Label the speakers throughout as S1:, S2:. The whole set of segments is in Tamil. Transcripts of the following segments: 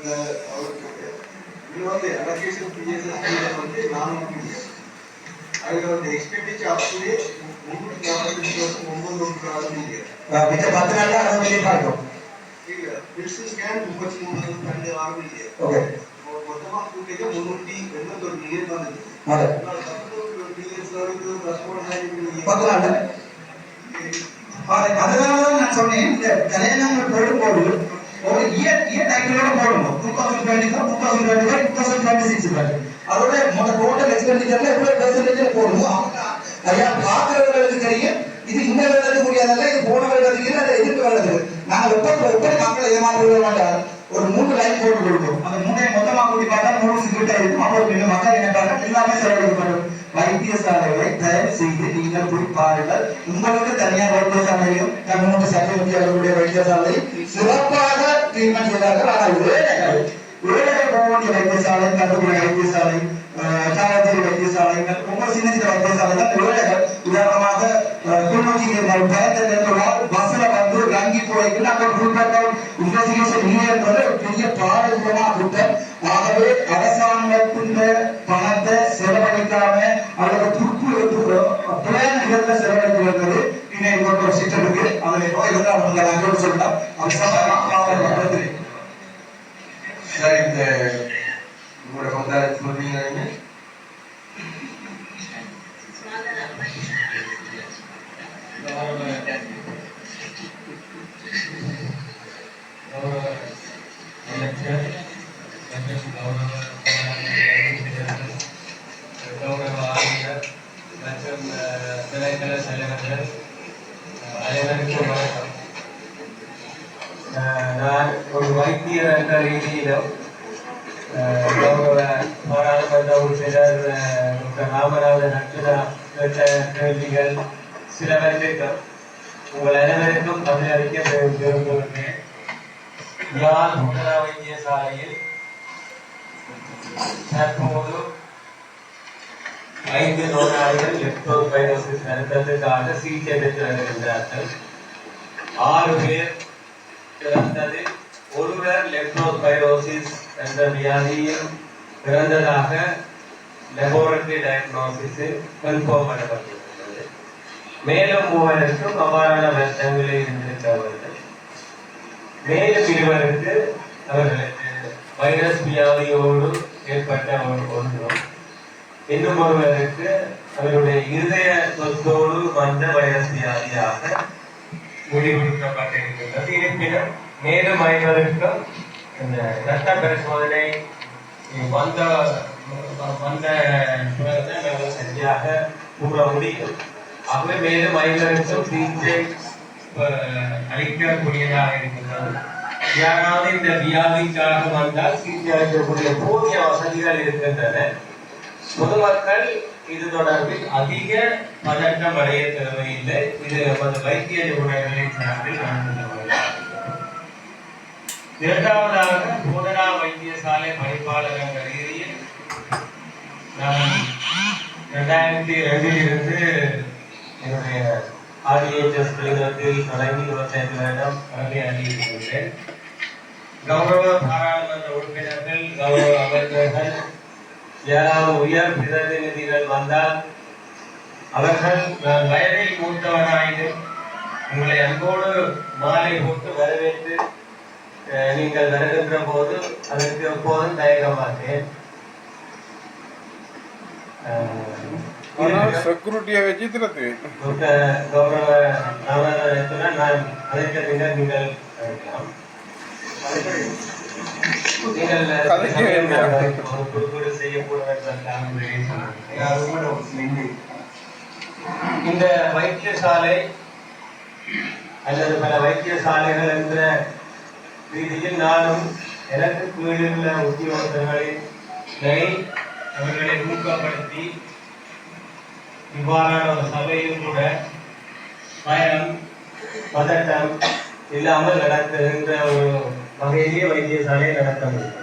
S1: அஹ், அவருக்கு இது வந்து அலோகேஷன் பிஎஸ்எஸ் வந்து நானூறு அதில் வந்து எக்ஸ்பெண்டிச்சர் அப்படியே முந்நூற்றி நாற்பத்தஞ்சு வருஷம் ஒன்பது ஒன்று மில்லியன்
S2: மிச்ச பத்து நாள்ல அறுபது மில்லியன் காட்டும்
S1: இல்லை பில்ஸ் ஸ்கேன் முப்பத்தி மூணு ரெண்டு ஆறு மில்லியன்
S2: ஓகே
S1: மொத்தமாக கூட்டிட்டு முந்நூற்றி எண்பத்தொரு மில்லியன் வந்து
S2: முதல் பத்து நாள்ல அது- அதனாலதான் நான் சொன்னேன் இந்த கல்யாணங்கள் போடும்போது ஒரு இயர் இயர் டைட்டிலோட போடணும் two thousand twenty four two thousand twenty five two thousand twenty six அதோட மொத்த டோட்டல் எக்ஸ்பெண்டிச்சர்ல எவ்வளவு பெர்சன்டேஜ் போடணும் அவங்க ஐயா பார்க்கிறவர்களுக்கு தெரியும். இது இந்த வருடத்துக்கு முடியாதல்ல இது போன வருடத்துக்கு இல்லை, அது எதிர்ப்பு வருடத்துக்கு நாங்கள் எப்படி எப்படி மக்களை ஏமாற்ற மாட்டார் ஒரு மூணு லைன் போட்டு கொடுக்கும் அந்த மூணை மொத்தமா கூட்டி பார்த்தா மூணு கிட்ட இருக்கும். அப்புறம் இன்னும் மக்கள் என்ன எல்லாமே செலவழிக்கப்படும் வைத்தியசாலைகளை தயவு செய்து நீங்கள் போய் பாருங்கள் உங்களுக்கு தனியார் வைத்தியசாலையும் தமிழ்நாட்டு சட்டமன்ற அவர்களுடைய வைத்தியசாலை சிறப்பாக ட்ரீட்மெண்ட் செய்தார்கள் ஆனால் ஏழைகள் ஏழைகள் போக வைத்தியசாலை கருப்புரை வைத்தியசாலை காலத்தேரி வைத்தியசாலைகள் ரொம்ப சின்ன சின்ன வைத்தியசாலை தான் ஏழைகள் உதாரணமாக கிளிநொச்சி பயத்தில் பஸ்ல வந்து போய்க்கு இன்வெஸ்டிகேஷன் பெரிய ஆகவே
S3: வைத்தியர் என்ற ரீதியிலும் பாராளுமன்ற உறுப்பினர் டாக்டர் ராமநாதன் அர்ஜுனா கேட்ட கேள்விகள் சிலவற்றிற்கும் உங்கள் அனைவருக்கும் பதிலளிக்க விரும்புகிறேன் யாழ் முதலா வைத்திய சாலையில் தற்போது ஐந்து நோயாளிகள் லெப்டோஸ்பைரோசிஸ் அழுத்தத்துக்காக சிகிச்சை பெற்று வருகின்றார்கள் ஆறு பேர் பிறந்தது ஒருவர் லெப்டோஸ்பைரோசிஸ் என்ற வியாதியில் பிறந்ததாக லெபோரட்டரி டயக்னோசிஸ் கன்ஃபார்ம் பண்ணப்பட்டிருக்கிறது. மேலும் மூவருக்கும் அவ்வாறான வருத்தங்களில் இருந்திருக்கிறவர்கள் மேலும் இருவருக்கு அவர்களுக்கு வைரஸ் வியாதியோடு ஏற்பட்ட ஒரு ஒன்றும் இன்னும் ஒருவருக்கு அவருடைய இருதய சொத்தோடு வந்த வைரஸ் வியாதியாக முடிவெடுக்கப்பட்டிருக்கின்றது இருப்பினும் மேலும் ஐவருக்கும் இந்த இரத்த பரிசோதனை வந்த வந்த பிறகு சரியாக கூற முடியும். ஆகவே மேலும் ஐவருக்கும் சிகிச்சை அஹ், அளிக்கக்கூடியதாக இருக்கிறது யாராவது இந்த வியாதிக்காக வந்தால் சிகிச்சை அளிக்கக்கூடிய போதிய வசதிகள் இருக்கின்றன. பொதுமக்கள் இது தொடர்பில் அதிக பதட்டம் அடைய தேவையில்லை. இது நமது வைத்திய நிபுணர்களின் சார்பில் நான் இரண்டாவதாக போதனா வைத்தியசாலை பணிப்பாளர் என்ற ரீதியில் நான் இரண்டாயிரத்தி ரெண்டில் இருந்து என்னுடைய ஆர்டிஎச்எஸ் கழகத்தில் தொடங்கி இருபத்தைந்து கல்வி பணியாற்றியிருக்கின்றேன் கௌரவ பாராளுமன்ற உறுப்பினர்கள் கௌரவ அமைச்சர்கள் யாராவது உயர் பிரதிநிதிகள் வந்தால் அவர்கள் நான் வயதில் மூத்தவராயினும் உங்களை அன்போடு மாலை போட்டு வரவேற்று நீங்கள் வருகின்ற போது அதற்கு எப்போதும் தயங்க மாட்டேன் அஹ்,
S4: செக்யூரிட்டியை வச்சு திறத்து
S3: டாக்டர் கௌரவ ராமநாதன் நான் அதற்கு பின்னர் நீங்கள் இந்த வைத்தியசாலை அல்லது பல வைத்தியசாலைகள் என்ற ரீதியில் நானும் எனக்கு கீழுள்ள உத்தியோகத்தர்களை அவர்களை ஊக்கப்படுத்தி இவ்வாறான ஒரு சபையும் கூட பயம் பதட்டம் இல்லாமல் நடத்துகின்ற ஒரு வகையிலே வைத்தியசாலையை நடத்த முடியும்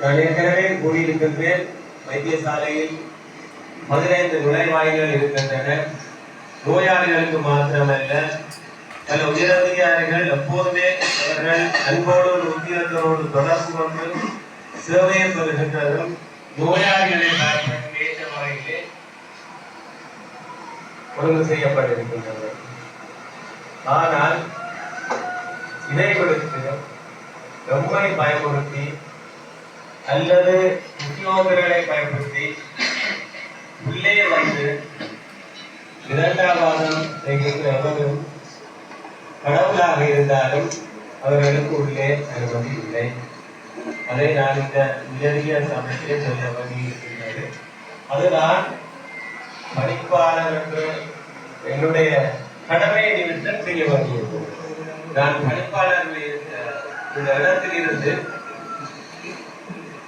S3: நான் ஏற்கனவே கூறியிருக்கின்றேன் வைத்தியசாலையில் பதினைந்து நுழைவாயில்கள் இருக்கின்றன. நோயாளிகளுக்கு மாத்திரமல்ல பல உயரதிகாரிகள் எப்போதுமே அவர்கள் அன்போடு உத்தியோகத்தோடு தொடர்பு கொண்டு சேவையை பெறுகின்றதும் நோயாளிகளை பார்ப்பதற்கு ஏற்ற முறையிலே ஒழுங்கு செய்யப்பட்டிருக்கின்றது. ஆனால் இதை கொடுத்து நம்மை பயமுறுத்தி அல்லது உத்தியோகங்களை பயன்படுத்தி உள்ளே வந்து இரண்டாம் வாதம் செய்கின்ற எவரும் கடவுளாக இருந்தாலும் அவர்களுக்கு உள்ளே அனுமதி இல்லை. அதை நான் இந்த நிலவிய சமயத்தில் சொல்ல வேண்டியிருக்கின்றது அதுதான் படிப்பாளர் என்று என்னுடைய கடமை நிமித்தம் செய்ய வேண்டியது நான் படிப்பாளர் இந்த இடத்தில் இருந்து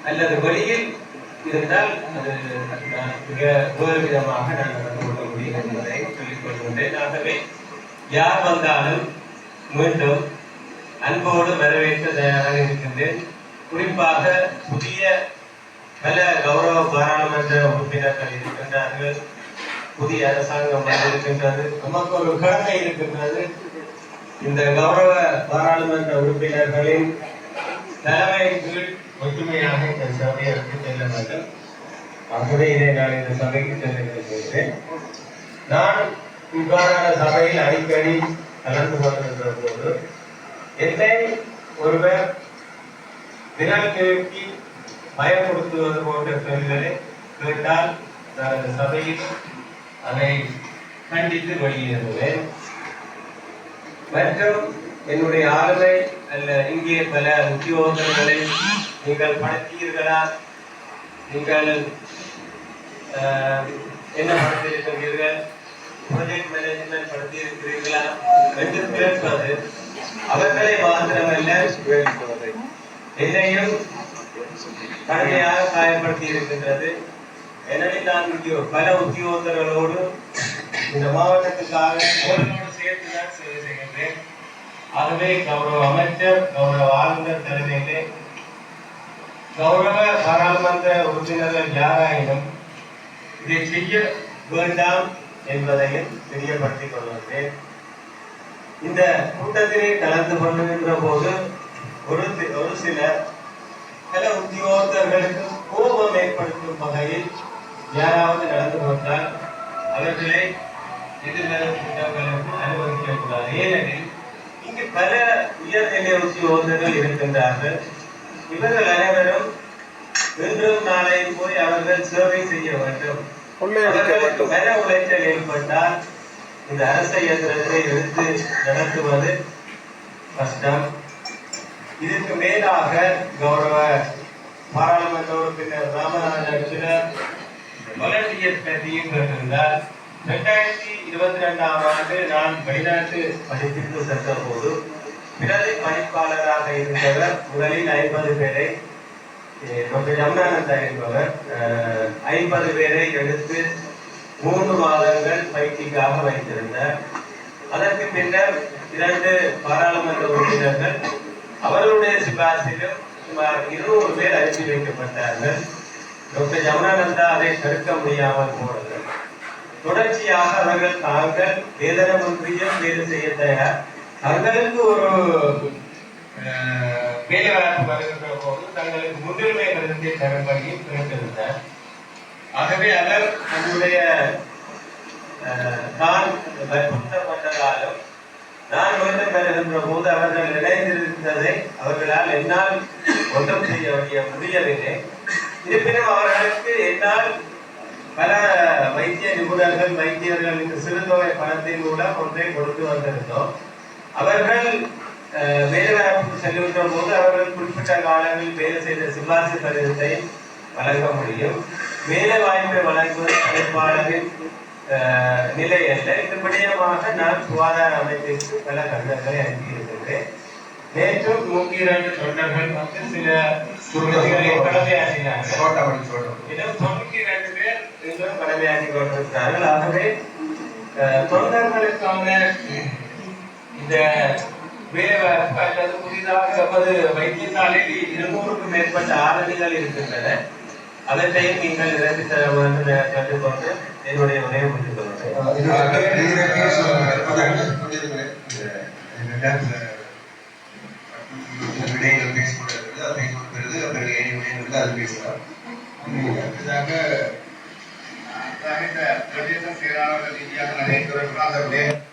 S3: அல்லது வெளியில் இருந்தால் அது நான் மிக வேறு விதமாக நான் நடந்து கொள்ள முடியும் என்பதை சொல்லிக் கொள்கின்றேன். ஆகவே யார் வந்தாலும் மீண்டும் அன்போடு வரவேற்க தயாராக இருக்கின்றேன். குறிப்பாக புதிய பல கௌரவ பாராளுமன்ற உறுப்பினர்கள் இருக்கின்றார்கள். புதிய அரசாங்கம் வந்திருக்கின்றது. நமக்கு ஒரு கடமை இருக்கின்றது. இந்த கௌரவ பாராளுமன்ற உறுப்பினர்களின் தலைமை கீழ் ஒற்றுமையாக இந்த சபையை செல்ல வேண்டும். ஆகவே இதை நான் இந்த சபைக்கு செல்ல நான் இவ்வாறான சபையில் அடிக்கடி கலந்து கொள்கின்ற போது என்னை ஒருவர் விரல் பயப்படுத்துவது போன்ற கேள்விகளை கேட்டால் தனது சபையில் அதை கண்டித்து வெளியேறுவேன் மற்றும் என்னுடைய ஆளுமை அல்ல இங்கே பல உத்தியோகங்களை நீங்கள் படுத்தீர்களா? நீங்கள் என்ன படுத்திருக்கிறீர்கள் ப்ராஜெக்ட் மேனேஜ்மெண்ட் என்று கேட்பது அவர்களை மாத்திரமல்ல என்னையும் கடுமையாக காயப்படுத்தி இருக்கின்றது எனவே நான் பல உத்தியோகர்களோடு இந்த மாவட்டத்துக்காக அவர்களோடு சேர்த்து தான் சேவை செய்கின்றேன். ஆகவே கௌரவ அமைச்சர் கௌரவ ஆளுநர் தலைமையிலே கௌரவ பாராளுமன்ற உறுப்பினர்கள் யாராயினும் இதை செய்ய வேண்டாம். என்பதையும் தெரியப்படுத்திக் கொள்கின்றேன். இந்த கூட்டத்திலே கலந்து கொள்ளுகின்ற போது ஒரு ஒரு சில பல உத்தியோகத்தர்களுக்கு கோபம் ஏற்படுத்தும் வகையில் யாராவது நடந்து கொண்டால் அவர்களை எதிர்நலத்திட்டங்களுக்கு அனுமதிக்க கூடாது ஏனெனில் இங்கு பல உயர்நிலை உத்தியோகர்கள் இருக்கின்றார்கள். இவர்கள் அனைவரும் இன்றும் நாளையும் போய் அவர்கள் சேவை செய்ய வேண்டும்.
S4: கொள்ளையடிக்க வேண்டும்.
S3: மன உளைச்சல் ஏற்பட்டால் இந்த அரச இயந்திரத்தை எடுத்து நடத்துவது கஷ்டம். இதற்கு மேலாக கௌரவ பாராளுமன்ற உறுப்பினர் ராமநாதன் சில வாலண்டியர் பற்றியும் கேட்டிருந்தார். ரெண்டாயிரத்தி இருபத்தி ரெண்டாம் ஆண்டு நான் வெளிநாட்டு படிப்பிற்கு சென்ற போது பிரதி பணிப்பாளராக இருந்தவர் முதலில் ஐம்பது பேரை டாக்டர் ரமணானந்தா என்பவர் அஹ், ஐம்பது பேரை எடுத்து மூன்று மாதங்கள் பயிற்சிக்காக வைத்திருந்தார். அதற்கு பின்னர் இரண்டு பாராளுமன்ற உறுப்பினர்கள் அவர்களுடைய சிபாரிசிலும் சுமார் இருநூறு பேர் அனுப்பி வைக்கப்பட்டார்கள். டாக்டர் ஜமுனானந்தா அதை தடுக்க முடியாமல் போனது. தொடர்ச்சியாக அவர்கள் தாங்கள் வேதனமன்றியும் வேலை செய்ய தயார். தங்களுக்கு ஒரு வேலை வாய்ப்பு வருகின்ற போது தங்களுக்கு முன்னுரிமை கருத்தை தரும்படியும் பிறந்திருந்தார் ஆகவே அவர் தன்னுடைய அஹ், தான் வற்புறுத்தப்பட்டதாலும் நான் வேண்டும் பெறுகின்ற போது அவர்கள் இணைந்திருந்ததை அவர்களால் என்னால் ஒன்றும் செய்ய வேண்டிய முடியவில்லை இருப்பினும் அவர்களுக்கு என்னால் பல வைத்திய நிபுணர்கள் வைத்தியர்களுக்கு சிறுதொகை பணத்தின் மூலம் ஒன்றை கொடுத்து வந்திருந்தோம் அவர்கள் வேலைவாய்ப்புக்கு செல்கின்ற போது அவர்கள் குறிப்பிட்ட காலங்களில் வேலை செய்த சிபாரிசு கடிதத்தை வழங்க முடியும். வேலை வாய்ப்பை வழங்குவது பணிப்பாளரின் அஹ், நிலை அல்ல. இந்த விடயமாக நான் சுகாதார அமைப்பிற்கு பல கடிதங்களை அனுப்பியிருக்கின்றேன் நேற்றும் நூற்றி இரண்டு தொண்டர்கள் வந்து சில துறைகளை கடமையாற்றினார்கள் இன்னும் தொண்ணூற்றி ரெண்டு பேர் இன்னும் கடமையாற்றி கொண்டிருக்கிறார்கள். ஆகவே தொண்டர்களுக்கான இந்த வேலைவாய்ப்பு அல்லது புதிதாக எமது வைத்தியசாலையில் இருநூறுக்கும் மேற்பட்ட ஆரணிகள் இருக்கின்றன. அவற்றையும் நீங்கள் நிரப்பி தர வேண்டும் என கேட்டுக்கொண்டு என்னுடைய உரையை முடித்துக் கொள்கிறேன்.
S5: செயலாளர்கள் ரீதியாக விடயம்